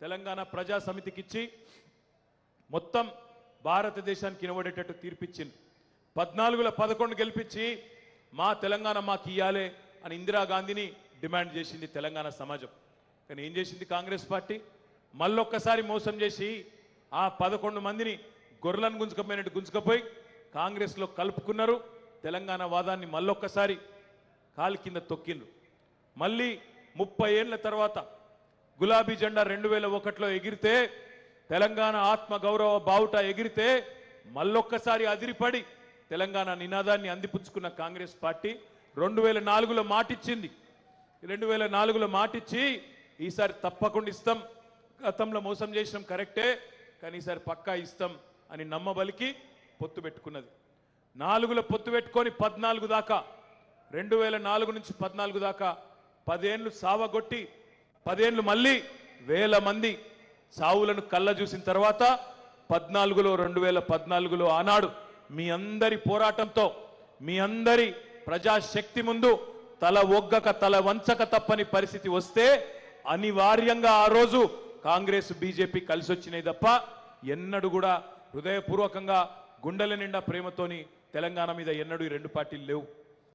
తెలంగాణ ప్రజా సమితికి ఇచ్చి మొత్తం భారతదేశానికి ఇనబడేటట్టు తీర్పిచ్చింది. పద్నాలుగుల పదకొండు గెలిపించి మా తెలంగాణ మాకు ఇయ్యాలే అని ఇందిరాగాంధీని డిమాండ్ చేసింది తెలంగాణ సమాజం. కానీ ఏం చేసింది కాంగ్రెస్ పార్టీ? మళ్ళొక్కసారి మోసం చేసి ఆ పదకొండు మందిని గొర్రెలను గుంజుకపోయినట్టు గుంజుకపోయి కాంగ్రెస్లో కలుపుకున్నారు. తెలంగాణ వాదాన్ని మళ్ళొక్కసారి కాలి కింద తొక్కిండ్రు. మళ్ళీ ముప్పై ఏళ్ళ తర్వాత గులాబీ జెండా రెండు వేల ఒకటిలో ఎగిరితే తెలంగాణ ఆత్మ గౌరవ బావుట ఎగిరితే మళ్ళొక్కసారి అదిరిపడి తెలంగాణ నినాదాన్ని అందిపుచ్చుకున్న కాంగ్రెస్ పార్టీ రెండు వేల నాలుగులో మాటిచ్చింది. రెండు వేల నాలుగులో మాటిచ్చి ఈసారి తప్పకుండా ఇస్తాం. గతంలో మోసం చేసినాం కరెక్టే కానీ ఈసారి పక్కా ఇస్తాం అని నమ్మబలికి పొత్తు పెట్టుకున్నది. నాలుగులో పొత్తు పెట్టుకొని పద్నాలుగు దాకా రెండు వేల నాలుగు నుంచి పద్నాలుగు దాకా పదేండ్లు సావగొట్టి పదేళ్ళు మళ్ళీ వేల మంది సావులను కళ్ళ చూసిన తర్వాత పద్నాలుగులో రెండు వేల పద్నాలుగులో ఆనాడు మీ అందరి పోరాటంతో మీ అందరి ప్రజాశక్తి ముందు తల ఒగ్గక తల వంచక తప్పని పరిస్థితి వస్తే అనివార్యంగా ఆ రోజు కాంగ్రెస్ బీజేపీ కలిసి వచ్చినాయి తప్ప ఎన్నడూ కూడా హృదయపూర్వకంగా గుండెల నిండా ప్రేమతోని తెలంగాణ మీద ఎన్నడూ ఈ రెండు పార్టీలు లేవు.